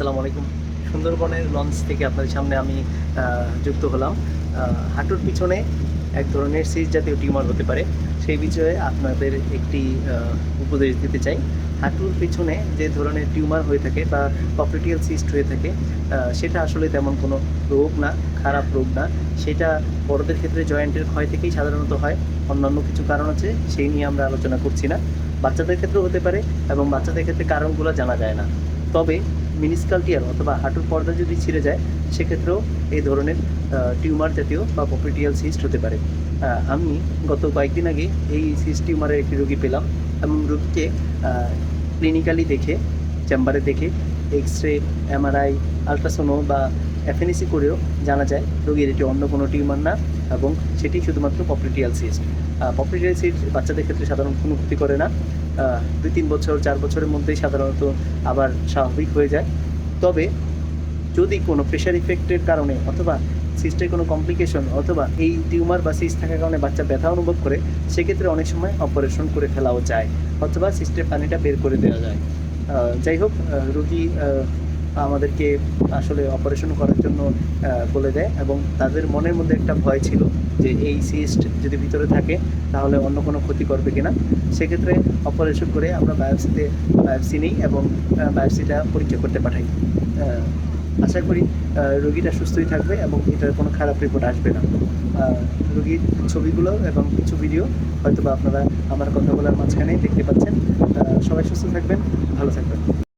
আসসালামু আলাইকুম। সুন্দরবনের লঞ্চ থেকে আপনাদের সামনে আমি যুক্ত হলাম। হাঁটুর পিছনে এক ধরনের সিজ জাতীয় টিউমার হতে পারে। সেই বিষয়ে আপনাদের একটি উপদেশ দিতে চাই। হাঁটুর পিছনে যে ধরনের টিউমার হয়ে থাকে বা পপলিটিয়াল সিস্ট হয়ে থাকে সেটা আসলে তেমন কোনো রোগ না, খারাপ রোগ না। সেটা বড়দের ক্ষেত্রে জয়েন্টের ক্ষয় থেকেই সাধারণত হয়। অন্যান্য কিছু কারণ আছে, সেই নিয়ে আমরা আলোচনা করছি না। বাচ্চাদের ক্ষেত্রেও হতে পারে এবং বাচ্চাদের ক্ষেত্রে কারণগুলো জানা যায় না। তবে মিনিসকাল টিয়ার অথবা হাঁটুর পর্দা যদি ছিঁড়ে যায়, সেক্ষেত্রেও এই ধরনের টিউমার জাতীয় বা পপিটিয়াল সিস্ট হতে পারে। আমি গত কয়েকদিন আগে এই সিস্ট টিউমারের একটি রোগী পেলাম এবং রোগীকে ক্লিনিক্যালি দেখে, চেম্বারে দেখে এক্স রে এমআরআই আলট্রাসোনো বা এফএনএসি করেও জানা যায় রোগীর এটি অন্য কোনো টিউমার না এবং সেটি শুধুমাত্র পপলিটিয়াল সিস্ট পপলিটিয়াল সিস্ট বাচ্চাদের ক্ষেত্রে সাধারণত কোনো ক্ষতি করে না। দুই তিন বছর, চার বছরের মধ্যেই সাধারণত আবার স্বাভাবিক হয়ে যায়। তবে যদি কোনো প্রেশার ইফেক্টের কারণে অথবা সিস্টের কোনো কমপ্লিকেশন অথবা এই টিউমার বা সিস্ট থাকার কারণে বাচ্চা ব্যথা অনুভব করে, সেক্ষেত্রে অনেক সময় অপারেশন করে ফেলাও যায় অথবা সিস্টের পানিটা বের করে দেওয়া যায়। যাই হোক রোগী আমাদেরকে আসলে অপারেশন করার জন্য বলে দেয় এবং তাদের মনের মধ্যে একটা ভয় ছিল যে এই সিস্ট যদি ভিতরে থাকে তাহলে অন্য কোনো ক্ষতি করবে কিনা। সেক্ষেত্রে অপারেশন করে আমরা বায়োপসিতে বায়োপসি নিই এবং বায়োপসিটা পরীক্ষা করতে পাঠাই। আশা করি রোগীটা সুস্থই থাকবে এবং এটার কোনো খারাপ রিপোর্ট আসবে না। রোগীর ছবিগুলো এবং কিছু ভিডিও হয়তো বা আপনারা আমার কথা বলার মাঝখানেই দেখতে পাচ্ছেন। সবাই সুস্থ থাকবেন, ভালো থাকবেন।